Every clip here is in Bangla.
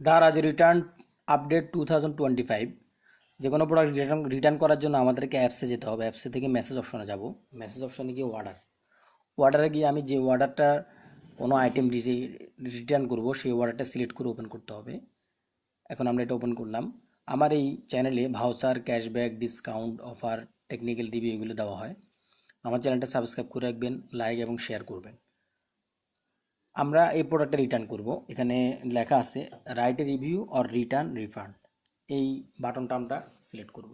Daraz return update two thousand twenty five যে কোনো প্রোডাক্ট রিটার্ন রিটার্ন করার জন্য আমাদেরকে অ্যাপসে যেতে হবে। অ্যাপসে থেকে মেসেজ অপশনে যাব। মেসেজ অপশনে গিয়ে অর্ডার অর্ডারে গিয়ে আমি যে অর্ডারটা কোনো আইটেম রিটার্ন করব, সেই অর্ডারটা সিলেক্ট করে ওপেন করতে হবে। এখন আমরা এটা ওপেন করলাম। আমার এই চ্যানেলে voucher cashback discount offer technical review এগুলো দেওয়া হয়। আমার চ্যানেলটা সাবস্ক্রাইব করে রাখবেন লাইক এবং শেয়ার করবেন। আমরা এই প্রোডাক্টটা রিটার্ন করব। এখানে লেখা আছে write review or return refund এই বাটনটা আমরা সিলেক্ট করব।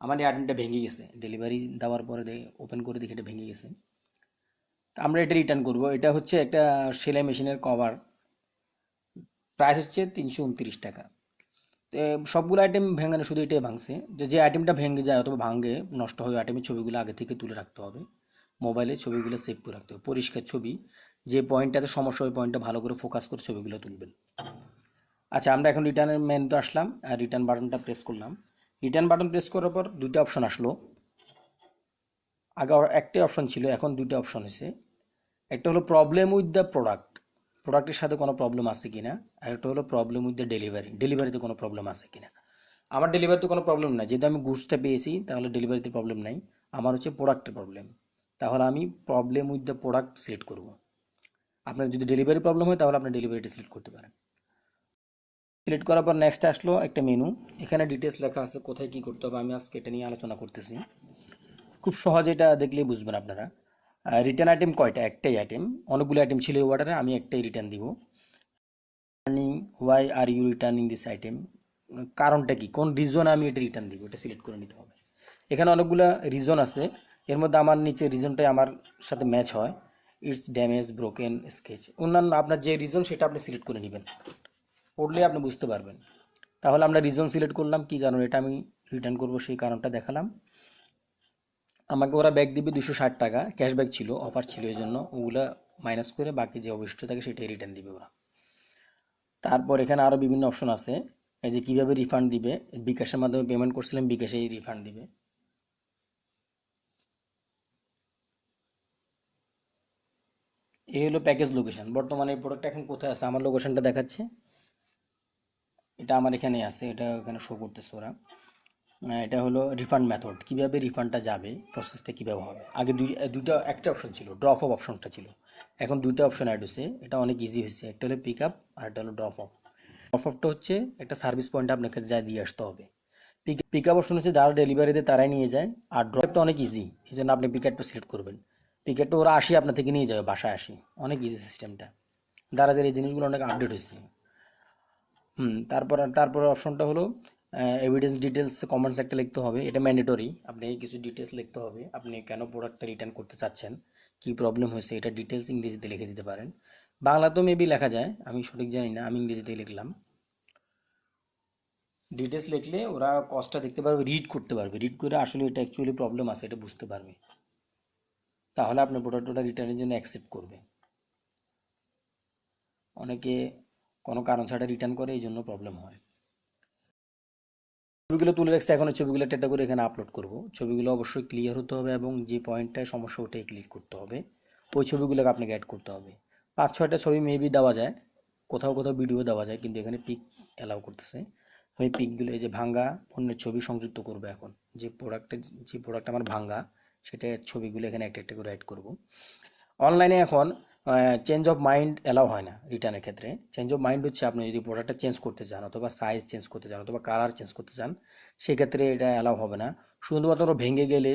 আমার এই আইটেমটা ভেঙে গেছে। ডেলিভারি দেওয়ার পরে ওপেন করে দেখি এটা ভেঙে গেছে। তা আমরা এটা রিটার্ন করব। এটা হচ্ছে একটা সেলাই মেশিনের কভার প্রাইস হচ্ছে তিনশো উনত্রিশ টাকা। সবগুলো আইটেম ভেঙানো শুধু এটাই ভাঙছে। যে যে আইটেমটা ভেঙে যায় অথবা ভাঙে, নষ্ট হয় আইটেমের ছবিগুলো আগে থেকে তুলে রাখতে হবে। মোবাইলে ছবিগুলো সেভ করে রাখতে হবে। পরিষ্কার ছবি, যে পয়েন্টটাতে সমস্যা, ওই পয়েন্টটা ভালো করে ফোকাস করে ছবিগুলো তুলবেন। আচ্ছা আমরা এখন রিটার্নের মেনুতে আসলাম, আর রিটার্ন বাটনটা প্রেস করলাম। রিটার্ন বাটন প্রেস করার পর দুইটা অপশন আসলো। আগে একটাই অপশন ছিল, এখন দুইটা অপশন হয়েছে। একটা হলো প্রবলেম উইথ দ্য প্রোডাক্ট প্রোডাক্টের সাথে কোনো প্রবলেম আছে কিনা? আর একটা হলো প্রবলেম উইথ দ্য ডেলিভারি ডেলিভারিতে কোনো প্রবলেম আছে কি না আমার ডেলিভারিতে কোনো প্রবলেম নাই। যেহেতু আমি গুডসটা পেয়েছি, তাহলে ডেলিভারিতে প্রবলেম নাই। আমার হচ্ছে প্রোডাক্টের প্রবলেম তাহলে আমি problem with the product select করব। আপনার যদি ডেলিভারি প্রবলেম হয়, তাহলে আপনি ডেলিভারিটা সিলেক্ট করতে পারেন। সিলেক্ট করার পর নেক্সট আসলো একটা মেনু এখানে ডিটেলস লেখা আছে, কোথায় কী করতে হবে, আমি আজকে এটা নিয়ে আলোচনা করতেছি। খুব সহজে এটা দেখলেই বুঝবেন আপনারা। রিটার্ন আইটেম কয়টা? একটাই আইটেম অনেকগুলো আইটেম ছিল এই অর্ডারে আমি একটাই রিটার্ন দিব। Returning why are you returning this item কারণটা কি? কোন রিজনে আমি এটা রিটার্ন দিব? এটা সিলেক্ট করে নিতে হবে। এখানে অনেকগুলো রিজন আছে। এর মধ্যে আমার নিচে রিজনটাই আমার সাথে ম্যাচ হয়। ইটস ড্যামেজ ব্রোকেন স্কেচ অন্যান্য আপনার যে রিজন সেটা আপনি সিলেক্ট করে নেবেন। পড়লে আপনি বুঝতে পারবেন। তাহলে আমরা রিজন সিলেক্ট করলাম, কি কারণ? এটা আমি রিটার্ন করব, সেই কারণটা দেখালাম। আমাকে ওরা ব্যাগ দিবে দুশো ষাট টাকা। ক্যাশব্যাক ছিল অফার ছিল, এই জন্য ওগুলা মাইনাস করে বাকি যে অবশিষ্ট থাকে সেটাই রিটার্ন দিবে ওরা। তারপর এখানে আরও বিভিন্ন অপশন আছে। এই যে কীভাবে রিফান্ড দিবে? বিকাশের মাধ্যমে পেমেন্ট করছিলাম, বিকাশেই রিফান্ড দিবে। এই হলো প্যাকেজ লোকেশন বর্তমানে এই প্রোডাক্ট এখন কোথায় আছে? আমার লোকেশনটা দেখাচ্ছে। এটা আমার এখানে আছে। এটা এখানে শো করতেছে ওরা। এটা হলো রিফান্ড মেথড কীভাবে রিফান্ডটা যাবে? প্রসেসটা কীভাবে হবে? আগে দুই, দুইটা, একটা অপশন ছিল। ড্রপ অফ অপশনটা ছিল। এখন দুইটা অপশন অ্যাড হয়েছে। এটা অনেক ইজি হয়েছে। একটা হলো পিক আপ আর একটা হলো ড্রপ অফ ড্রপ অফটা হচ্ছে একটা সার্ভিস পয়েন্ট আপনাকে যা দিয়ে আসতে হবে। পিক পিক আপ অপশন হচ্ছে যারা ডেলিভারি দেয় তারাই নিয়ে যায়। আর ড্রপটা অনেক ইজি এই জন্য আপনি পিক আপটা সিলেক্ট করবেন। আপটা ওরা আসি, আপনার থেকে নিয়ে যাবে, বাসায় আসি। অনেক ইজি সিস্টেমটা দারাজের এই জিনিসগুলো অনেক আপডেট হয়েছে। হুম, তারপর তারপর অপশনটা হলো এভিডেন্স ডিটেলস কমেন্টস একটা লিখতে হবে। এটা ম্যান্ডেটরি আপনি কিছু ডিটেলস লিখতে হবে। আপনি কেন প্রোডাক্টটা রিটার্ন করতে চাচ্ছেন? কি প্রবলেম হয়েছে? এটা ডিটেলস ইংরেজিতে লিখে দিতে পারেন। বাংলা বাংলাতেও মেবি লেখা যায়। আমি সঠিক জানি না। আমি ইংরেজিতে লিখলাম। ডিটেলস লিখলে ওরা কস্টটা দেখতে পারবে রিড করতে পারবে। রিড করে আসলে এটা অ্যাকচুয়ালি প্রবলেম আছে, এটা বুঝতে পারবে। তাহলে আপনার প্রোডাক্টটা রিটার্নের জন্য অ্যাকসেপ্ট করবে অনেকে কোনো কারণ ছাড়া রিটার্ন করে এই জন্য প্রবলেম হয়। ছবিগুলো তুলে রাখছে, এখন ছবিগুলো একটা করে এখানে আপলোড করব। ছবিগুলো অবশ্যই ক্লিয়ার হতে হবে এবং যে পয়েন্টটায় সমস্যা ওটাই ক্লিক করতে হবে। ওই ছবিগুলোকে আপনাকে অ্যাড করতে হবে। পাঁচ, ছয়টা ছবি মেবি দেওয়া যায়, কোথাও কোথাও ভিডিও দেওয়া যায়, কিন্তু এখানে পিক অ্যালাউ করতেছে। আমি পিকগুলো এই যে ভাঙ্গা পণ্যের ছবি সংযুক্ত করব এখন। যে প্রোডাক্টে যে প্রোডাক্ট আমার ভাঙ্গা সেটা ছবিগুলো এখানে একটা একটা করে অ্যাড করব। অনলাইনে এখন চেঞ্জ অফ মাইন্ড অ্যালাউ হয় না রিটার্নের ক্ষেত্রে। চেঞ্জ অফ মাইন্ড হচ্ছে আপনি যদি প্রোডাক্টটা চেঞ্জ করতে চান অথবা সাইজ চেঞ্জ করতে চান অথবা কালার চেঞ্জ করতে চান, সেক্ষেত্রে এটা অ্যালাউ হবে না। শুধুমাত্র ভেঙে গেলে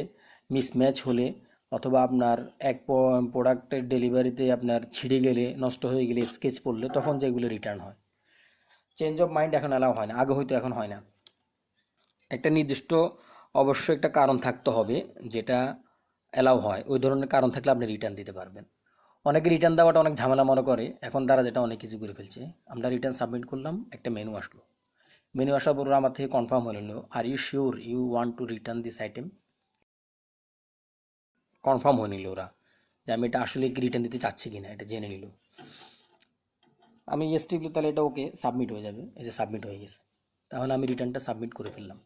মিসম্যাচ হলে অথবা আপনার এক প্রোডাক্টের ডেলিভারিতে আপনার ছিঁড়ে গেলে, নষ্ট হয়ে গেলে স্কেচ পড়লে তখন যেগুলো রিটার্ন হয়। চেঞ্জ অফ মাইন্ড এখন অ্যালাউ হয় না, আগে হয়তো এখন হয় না। একটা নির্দিষ্ট অবশ্যই একটা কারণ থাকতে হবে যেটা অ্যালাউ হয়। ওই ধরনের কারণ থাকলে আপনি রিটার্ন দিতে পারবেন। অনেকে রিটার্ন দেওয়াটা অনেক ঝামেলা মনে করে। এখন তারা যেটা অনেক কিছু করে ফেলছে। আমরা রিটার্ন সাবমিট করলাম, একটা মেনু আসলো। মেনু আসার পর আমার থেকে কনফার্ম হয়ে নিল are you sure you want to return this item confirm হয়ে নিল ওরা যে আমি এটা আসলে কি রিটার্ন দিতে চাচ্ছি কিনা, এটা জেনে নিল। আমি ইয়েস টিপলে তাহলে এটা ওকে সাবমিট হয়ে যাবে, এই যে সাবমিট হয়ে গেছে। তাহলে আমি রিটার্নটা সাবমিট করে ফেললাম।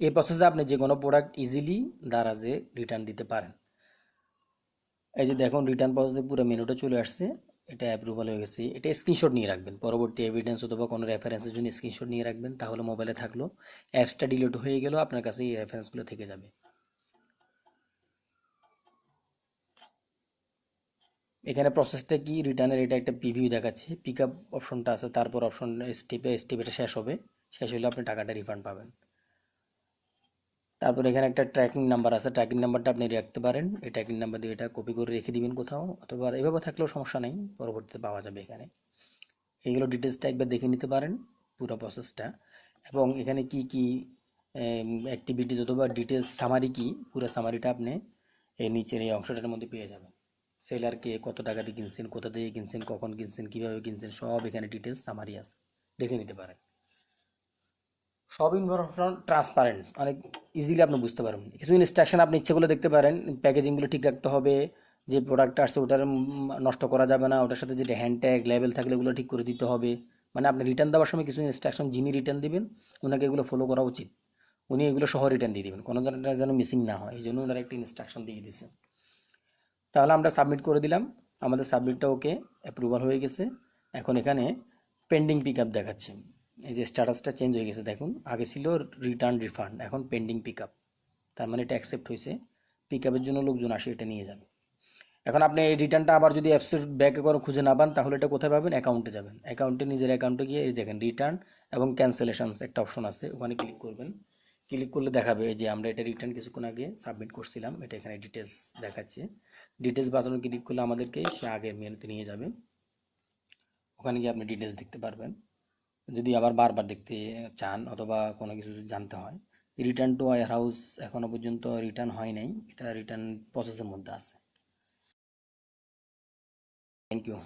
এই প্রসেসে আপনি যে কোনো প্রোডাক্ট ইজিলি দারাজে রিটার্ন দিতে পারেন। এই যে দেখুন রিটার্ন প্রসেসে পুরো মেনুটা চলে আসছে। এটা অ্যাপ্রুভাল হয়ে গেছে। এটা স্ক্রিনশট নিয়ে রাখবেন। পরবর্তী এভিডেন্স অথবা কোনো রেফারেন্সের জন্য স্ক্রিনশট নিয়ে রাখবেন, তাহলে মোবাইলে থাকল। অ্যাপসটা ডিলিট হয়ে গেলেও আপনার কাছে এই রেফারেন্সগুলো থেকে যাবে। এখানে প্রসেসটা কি? রিটার্নের এটা একটা প্রিভিউ দেখাচ্ছে। পিক আপ অপশনটা আছে, তারপর অপশন স্টেপে স্টেপ শেষ হবে। শেষ হলে আপনি টাকাটা রিফান্ড পাবেন। তারপর এখানে একটা ট্র্যাকিং নাম্বার আছে। ট্র্যাকিং নাম্বারটা আপনি রাখতে পারেন। এই ট্র্যাকিং নাম্বার দিয়ে এটা কপি করে রেখে দিবেন কোথাও। অথবা এভাবে থাকলেও সমস্যা নেই, পরবর্তীতে পাওয়া যাবে এখানে। এইগুলো ডিটেলসটা একবার দেখে নিতে পারেন পুরো প্রসেসটা এবং এখানে কি কি অ্যাক্টিভিটিস অথবা ডিটেলস সামারি কি, পুরো সামারিটা আপনি এই নিচের এই অংশটার মধ্যে পেয়ে যাবেন। সেলারকে কত টাকা দিয়ে কিনছেন, কোথা থেকে কিনছেন, কখন কিনছেন, কীভাবে কিনছেন, সব এখানে ডিটেলস সামারি আছে। দেখে নিতে পারেন। সব ইনফরমেশন ট্রান্সপারেন্ট অনেক ইজিলি আপনি বুঝতে পারবেন। কিছু ইনস্ট্রাকশন আপনি ইচ্ছে করলে দেখতে পারেন প্যাকেজিংগুলো ঠিক রাখতে হবে, যে প্রোডাক্টটা আসছে ওটার নষ্ট করা যাবে না, ওটার সাথে যেটা হ্যান্ড ট্যাগ লেবেল থাকলে ওগুলো ঠিক করে দিতে হবে। মানে আপনি রিটার্ন দেওয়ার সময় কিছু ইনস্ট্রাকশন যিনি রিটার্ন দিবেন, ওনাকে এগুলো ফলো করা উচিত। উনি এগুলো সহ রিটার্ন দিয়ে দিবেন। কোনো ধরনের যেন মিসিং না হয়, এই জন্য ওনারা একটা ইনস্ট্রাকশন দিয়ে দিয়েছে। তাহলে আমরা সাবমিট করে দিলাম, আমাদের সাবমিটটা ওকে অ্যাপ্রুভাল হয়ে গেছে। এখন এখানে পেন্ডিং পিক আপ দেখাচ্ছে। এই যে স্ট্যাটাসটা চেঞ্জ হয়ে গেছে, দেখুন। আগে ছিল রিটার্ন রিফান্ড এখন পেন্ডিং পিক আপ তার মানে এটা অ্যাকসেপ্ট হয়েছে। পিক আপের জন্য লোকজন আসে, এটা নিয়ে যাবে। এখন আপনি এই রিটার্নটা আবার যদি অ্যাপসের ব্যাকে করে খুঁজে না পান, তাহলে এটা কোথায় পাবেন? অ্যাকাউন্টে যাবেন। অ্যাকাউন্টে নিজের অ্যাকাউন্টে গিয়ে এই দেখেন রিটার্ন এবং ক্যান্সেলেশনস একটা অপশন আছে। ওখানে ক্লিক করবেন। ক্লিক করলে দেখাবে যে আমরা এটা রিটার্ন কিছুক্ষণ আগে সাবমিট করছিলাম। এটা এখানে ডিটেলস দেখাচ্ছে। ডিটেলস বাজানো ক্লিক করলে আমাদেরকে সে আগের মেনুতে নিয়ে যাবে। ওখানে গিয়ে আপনি ডিটেলস দেখতে পারবেন। যদি আবার বারবার দেখতে চান অথবা কোনো কিছু জানতে হয় রিটার্ন টু ওয়ার হাউস এখনও পর্যন্ত রিটার্ন হয় নাই, এটা রিটার্ন প্রসেসের মধ্যে আছে। Thank you